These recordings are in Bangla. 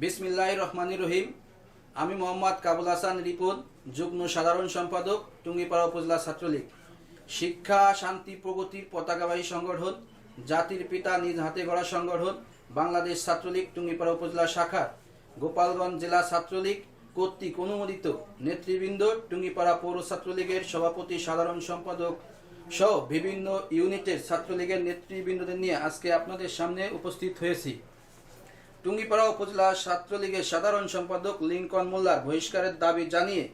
বিসমিল্লাহ রহমানির রহিম। আমি মোহাম্মদ কাবুল হাসান রিপন, যুগ্ম সাধারণ সম্পাদক, টুঙ্গিপাড়া উপজেলা ছাত্রলীগ। শিক্ষা, শান্তি প্রগতির পতাকাবাহী সংগঠন, জাতির পিতা নিজ হাতে গড়া সংগঠন, বাংলাদেশ ছাত্রলীগ, টুঙ্গিপাড়া উপজেলা শাখা। গোপালগঞ্জ জেলা ছাত্রলীগ কর্তৃক অনুমোদিত নেতৃবৃন্দ, টুঙ্গিপাড়া পৌর ছাত্রলীগের সভাপতি, সাধারণ সম্পাদক সহ বিভিন্ন ইউনিটের ছাত্রলীগের নেতৃবৃন্দদের নিয়ে আজকে আপনাদের সামনে উপস্থিত হয়েছি। টুঙ্গিপাড়া উপজেলা ছাত্রলীগের সাধারণ সম্পাদক লিঙ্কন মোল্লার বহিষ্কারের দাবি জানিয়ে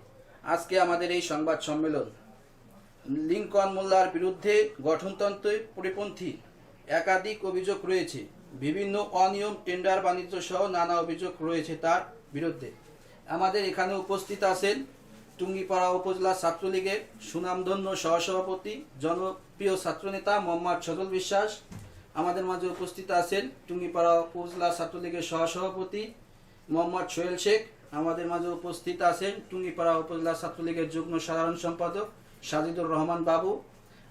আজকে আমাদের এই সংবাদ সম্মেলন। লিঙ্কন মোল্লার বিরুদ্ধে গঠনতন্ত্রের পরিপন্থী একাধিক অভিযোগ রয়েছে। বিভিন্ন অনিয়ম, টেন্ডার বাণিজ্য সহ নানা অভিযোগ রয়েছে তার বিরুদ্ধে। আমাদের এখানে উপস্থিত আছেন টুঙ্গিপাড়া উপজেলা ছাত্রলীগের সুনামধন্য সহসভাপতি, জনপ্রিয় ছাত্রনেতা মোহাম্মদ সজল বিশ্বাস আমাদের মাঝে উপস্থিত আছেন টুঙ্গিপাড়া উপজেলা ছাত্রলীগের সহসভাপতি মোহাম্মদ সোহেল শেখ। আমাদের মাঝে উপস্থিত আছেন টুঙ্গিপাড়া উপজেলা ছাত্রলীগের যুগ্ম সাধারণ সম্পাদক সাজিদুর রহমান বাবু।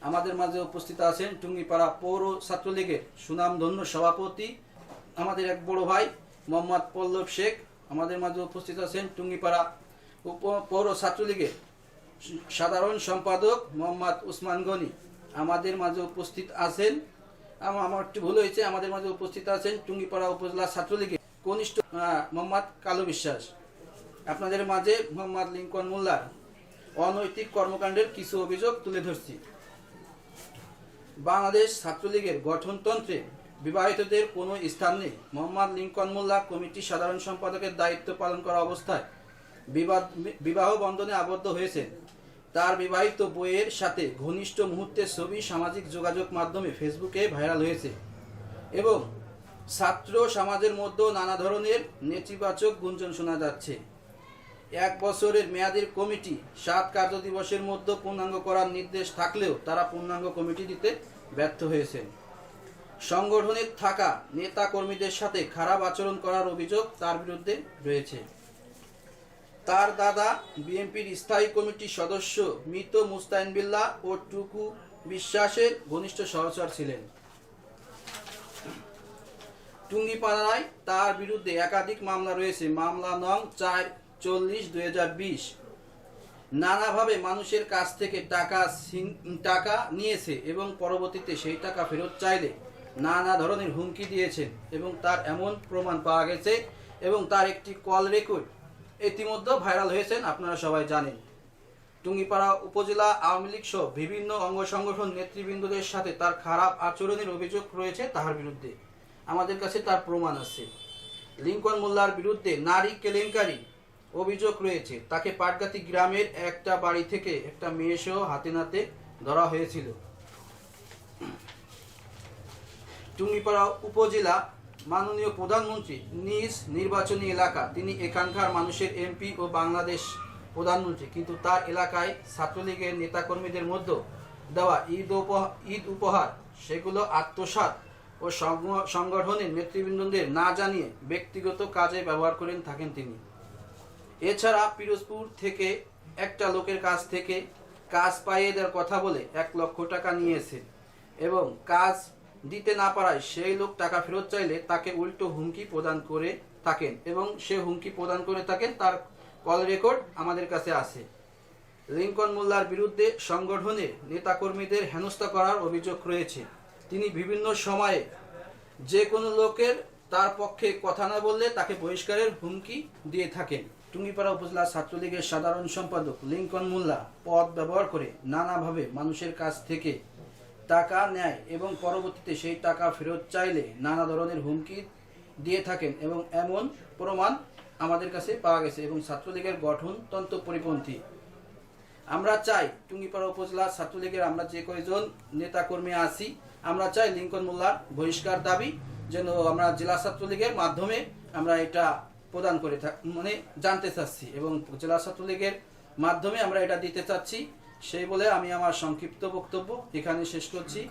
আমাদের মাঝে উপস্থিত আছেন টুঙ্গিপাড়া পৌর ছাত্রলীগের সুনামধন্য সভাপতি আমাদের এক বড় ভাই মোহাম্মদ পল্লব শেখ। আমাদের মাঝে উপস্থিত আছেন টুঙ্গিপাড়া উপ- পৌর ছাত্রলীগের সাধারণ সম্পাদক মোহাম্মদ উসমান গনি। আমাদের মাঝে উপস্থিত আছেন আমার একটু ভুল হয়েছে, আমাদের মাঝে উপস্থিত আছেন টুঙ্গিপাড়া উপজেলা ছাত্রলীগের কনিষ্ঠ মোহাম্মদ কালু বিশ্বাস। আপনাদের মাঝে মোহাম্মদ লিঙ্কন মোল্লার অনৈতিক কর্মকাণ্ডের কিছু অভিযোগ তুলে ধরছি। বাংলাদেশ ছাত্রলীগের গঠনতন্ত্রে বিবাহিতদের কোনো স্থান নেই। মোহাম্মদ লিঙ্কন মোল্লা কমিটির সাধারণ সম্পাদকের দায়িত্ব পালন করা অবস্থায় বিবাহ বন্ধনে আবদ্ধ হয়েছেন। তার বিবাহিত বইয়ের সাথে ঘনিষ্ঠ মুহূর্তের ছবি, সামাজিক যোগাযোগ মাধ্যমে ফেসবুকে ভাইরাল হয়েছে এবং ছাত্র সমাজের মধ্যেও নানা ধরনের নেতিবাচক গুঞ্জন শোনা যাচ্ছে। এক বছরের মেয়াদের কমিটি সাত কার্য দিবসের মধ্যে পূর্ণাঙ্গ করার নির্দেশ থাকলেও তারা পূর্ণাঙ্গ কমিটি দিতে ব্যর্থ হয়েছেন। সংগঠনের থাকা নেতা কর্মীদের সাথে খারাপ আচরণ করার অভিযোগ তার বিরুদ্ধে রয়েছে। তার দাদা বিএনপির স্থায়ী কমিটির সদস্য মৃত মুস্তাইন বিল্লাহ ও টুকু বিশ্বাসের ঘনিষ্ঠ সহচর ছিলেন। টুঙ্গিপাড়ায় তার বিরুদ্ধে একাধিক মামলা রয়েছে। মামলা নং চার চল্লিশ দুই নানাভাবে মানুষের কাছ থেকে টাকা টাকা নিয়েছে এবং পরবর্তীতে সেই টাকা ফেরত চাইলে নানা ধরনের হুমকি দিয়েছেন এবং তার এমন প্রমাণ পাওয়া গেছে এবং তার একটি কল রেকর্ড ইতিমধ্যে ভাইরাল হয়েছেন আপনারা সবাই জানেন। টুঙ্গিপাড়া উপজেলা আওয়ামী লীগ সহ বিভিন্ন অঙ্গ সংগঠন নেতৃবৃন্দদের সাথে তার খারাপ আচরণের অভিযোগ রয়েছে তাহার বিরুদ্ধে। আমাদের কাছে তার প্রমাণ আছে। লিঙ্কন মোল্লার বিরুদ্ধে নারী কেলেঙ্কারি অভিযোগ রয়েছে। তাকে পাটগাতি গ্রামের একটা বাড়ি থেকে একটা মেয়ে সহ হাতে নাতে ধরা হয়েছিল। টুঙ্গিপাড়া উপজেলা মাননীয় প্রধানমন্ত্রী নিজ নির্বাচনী এলাকা, তিনি এখানকার মানুষের এমপি ও বাংলাদেশ প্রধানমন্ত্রী, কিন্তু তার এলাকায় ছাত্রলীগের নেতাকর্মীদের মধ্যে দেওয়া ঈদ উপহার ঈদ উপহার, সেগুলো আত্মসাৎ ও সংগঠনের নেতৃবৃন্দদের না জানিয়ে ব্যক্তিগত কাজে ব্যবহার করেন থাকেন তিনি। এছাড়া পিরোজপুর থেকে একটা লোকের কাছ থেকে কাজ পাইয়ে দেওয়ার কথা বলে এক লক্ষ টাকা নিয়েছে এবং কাজ দিতে না পারায় সেই লোক টাকা ফেরত চাইলে তাকে উল্টো হুমকি প্রদান করে থাকেন এবং সে হুমকি প্রদান করে থাকেন তার কল রেকর্ড আমাদের কাছে আছে। লিঙ্কন মোল্লার বিরুদ্ধে সংগঠনের নেতাকর্মীদের হেনস্থা করার অভিযোগ রয়েছে। তিনি বিভিন্ন সময়ে যে কোনো লোকের তার পক্ষে কথা না বললে তাকে বহিষ্কারের হুমকি দিয়ে থাকেন। টুঙ্গিপাড়া উপজেলা ছাত্রলীগের সাধারণ সম্পাদক লিঙ্কন মোল্লা পদ ব্যবহার করে নানাভাবে মানুষের কাছ থেকে টাকা নেয় এবং পরবর্তীতে সেই টাকা ফেরত চাইলে নানা ধরনের হুমকি দিয়ে থাকেন এবং এমন প্রমাণ আমাদের কাছে পাওয়া গেছে এবং ছাত্রলীগের গঠনতন্ত্র পরিপন্থী। আমরা চাই টুঙ্গিপাড়া উপজেলা ছাত্রলীগের আমরা যে কয়জন নেতাকর্মী আছি, আমরা চাই লিঙ্কন মোল্লার বহিষ্কার দাবি যেন আমরা জেলা ছাত্রলীগের মাধ্যমে আমরা এটা প্রদান করে থাক মানে জানতে চাচ্ছি এবং জেলা ছাত্রলীগের মাধ্যমে আমরা এটা দিতে চাচ্ছি। সেই বলে আমি আমার সংক্ষিপ্ত বক্তব্য এখানে শেষ করছি।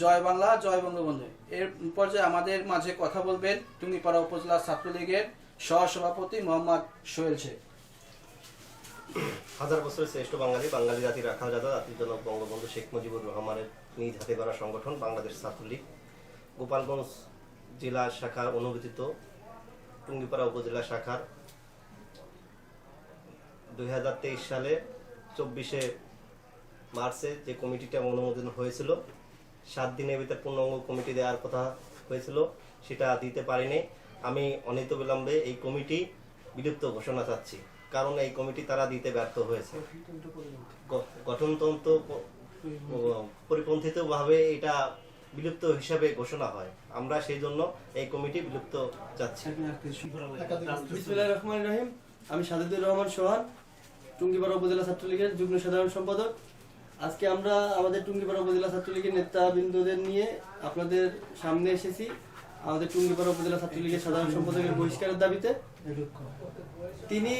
জয় বাংলা, জয় বঙ্গবন্ধু। এর পর্যায়ে আমাদের মাঝে কথা বলবেন টুঙ্গিপাড়া উপজেলা ছাত্রলীগের সহসভাপতি মোহাম্মদ সোহেল শেখ। হাজার বছরের শ্রেষ্ঠ বাঙালি বাঙালি জাতির রাখা যাদা জাতির জনক বঙ্গবন্ধু শেখ মুজিবুর রহমানের নিজ হাতে করা সংগঠন বাংলাদেশ ছাত্রলীগ। গোপালগঞ্জ জেলা শাখার অনুমোদিত টুঙ্গিপাড়া উপজেলা শাখার দুই হাজার তেইশ সালে চব্বিশে মার্চে যে কমিটিটা অনুমোদন হয়েছিল, সাত দিনের ভিতরে পূর্ণাঙ্গ কমিটি দেওয়ার কথা হয়েছিল, সেটা দিতে পারিনি। আমি অনিত বিলম্বে এই কমিটি বিলুপ্ত ঘোষণা চাচ্ছি, কারণ এই কমিটি তারা দিতে ব্যর্থ হয়েছে। গঠনতন্ত্র পরিপন্থিতভাবে এটা বিলুপ্ত হিসাবে ঘোষণা হয়। আমরা সেই জন্য এই কমিটি বিলুপ্ত চাচ্ছি। রহমান রহিম। আমি সাজিদুর রহমান সোহান, টুঙ্গিপাড়া উপজেলা ছাত্রলীগের যুগ্ম সাধারণ সম্পাদক। আজকে আমরা আমাদের টুঙ্গিপাড়া উপজেলা ছাত্রলীগের নেতাবৃন্দদের নিয়ে আপনাদের সামনে এসেছি। আমাদের টুঙ্গিপাড়া উপজেলা ছাত্রলীগের সাধারণ সম্পাদকের বহিষ্কারের দাবিতে। তিনি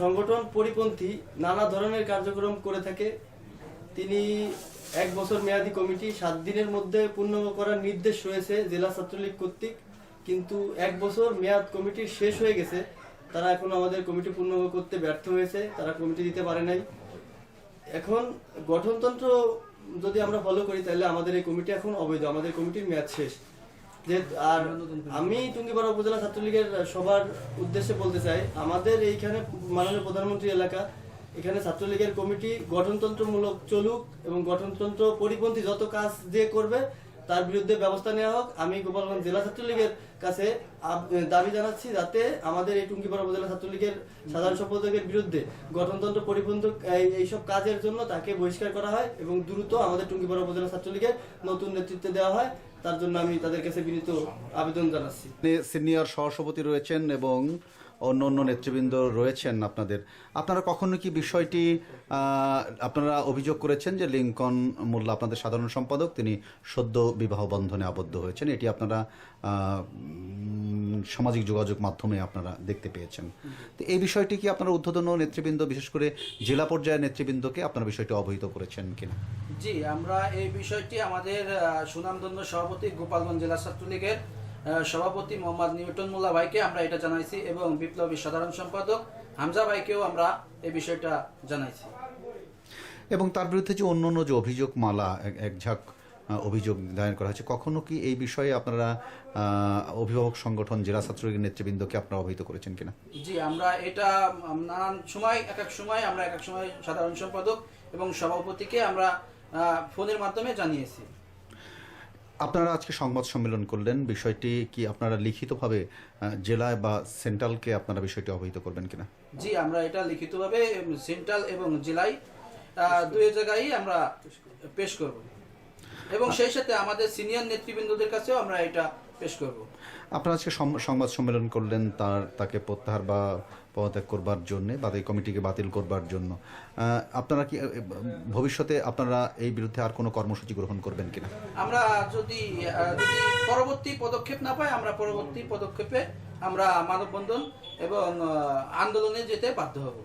সংগঠন পরিপন্থী, নানা ধরনের কার্যক্রম করে থাকে। তিনি এক বছর মেয়াদী কমিটি, সাত দিনের মধ্যে পূর্ণ করার নির্দেশ রয়েছে জেলা ছাত্রলীগ কর্তৃক। কিন্তু এক বছর মেয়াদ কমিটি শেষ হয়ে গেছে। তারা এখন আমাদের কমিটি পূর্ণ করতে ব্যর্থ হয়েছে। তারা কমিটি দিতে পারে নাই। এখন গঠনতন্ত্র যদি আমরা ফলো করি, তাহলে আমাদের এই কমিটি এখন অবৈধ, আমাদের কমিটির মেয়াদ শেষ। যে, আর আমি টুঙ্গিপাড়া উপজেলা ছাত্রলীগের সবার উদ্দেশ্যে বলতে চাই, আমাদের এইখানে মাননীয় প্রধানমন্ত্রী এলাকা, এখানে ছাত্রলীগের কমিটি গঠনতন্ত্রমূলক চলুক এবং গঠনতন্ত্র পরিপন্থী যত কাজ দিয়ে করবে তার বিরুদ্ধে ব্যবস্থা নেওয়া হোক। আমি গোপালগঞ্জ জেলা ছাত্রলীগের কাছে দাবি জানাচ্ছি যাতে আমাদের এই টুঙ্গিপাড়া উপজেলা ছাত্রলীগের সাধারণ সম্পাদকের বিরুদ্ধে গঠনতন্ত্র পরিপন্থী এই- এইসব কাজের জন্য তাকে বহিষ্কার করা হয় এবং দ্রুত আমাদের টুঙ্গিপাড়া উপজেলা ছাত্রলীগের নতুন নেতৃত্ব দেওয়া হয়। তার জন্য আমি তাদের কাছে বিনীত আবেদন জানাচ্ছি। সিনিয়র সহসভাপতি রয়েছেন এবং অন্য অন্য নেতৃবৃন্দ রয়েছেন আপনাদের। আপনারা কখনো কি বিষয়টি আপনারা অভিযোগ করেছেন যে লিঙ্কন মোল্লা আপনাদের সাধারণ সম্পাদক তিনি সদ্য বিবাহ বন্ধনে আবদ্ধ হয়েছেন? এটি আপনারা সামাজিক যোগাযোগ মাধ্যমে আপনারা দেখতে পেয়েছেন। তো এই বিষয়টি কি আপনারা ঊর্ধ্বতন নেতৃবৃন্দ বিশেষ করে জেলা পর্যায়ের নেতৃবৃন্দকে আপনারা বিষয়টি অবহিত করেছেন কিনা? জি আমরা এই বিষয়টি আমাদের আহ, সুনামধন্য সভাপতি গোপালগঞ্জ জেলা ছাত্রলীগের সভাপতি মোহাম্মদ নিউটন মোল্লা ভাইকে আমরা এটা জানাইছি এবং বিপ্লবী সাধারণ সম্পাদক হামজা ভাইকেও আমরা এই বিষয়টা জানাইছি। এবং তার বিরুদ্ধে যে অন্য অন্য যে অভিযোগ মালা এক- ঝাঁক অভিযোগ দায়ের করা হয়েছে কখনো কি এই বিষয়ে আপনারা অভিভাবক সংগঠন জেলা ছাত্রলীগের নেতৃবৃন্দকে আপনারা অবহিত করেছেন কিনা? জি আমরা এটা নানান সময় এক এক সময় আমরা এক এক সময় সাধারণ সম্পাদক এবং সভাপতিকে আমরা ফোনের মাধ্যমে জানিয়েছি। আপনারা আজকে সংবাদ সম্মেলন করলেন বিষয়টি কি আপনারা লিখিতভাবে জেলায় বা সেন্ট্রালকে আপনারা বিষয়টি অবহিত করবেন কিনা? জি আমরা এটা লিখিতভাবে সেন্ট্রাল এবং জেলায় দুই জায়গায় আমরা পেশ করব। এবং সেই সাথে আমাদের সিনিয়র নেতৃবৃন্দদের কাছেও আমরা এটা পেশ করব। আপনারা আজকে সংবাদ সম্মেলন করলেন তার তাকে প্রত্যাহার বা পদত্যাগ করবার জন্য বা এই কমিটিকে বাতিল করবার জন্য। আপনারা কি ভবিষ্যতে আপনারা এই বিরুদ্ধে আর কোনো কর্মসূচি গ্রহণ করবেন কিনা? আমরা যদি যদি পরবর্তী পদক্ষেপ না পাই আমরা পরবর্তী পদক্ষেপে আমরা মানববন্ধন এবং আন্দোলনে যেতে বাধ্য হব।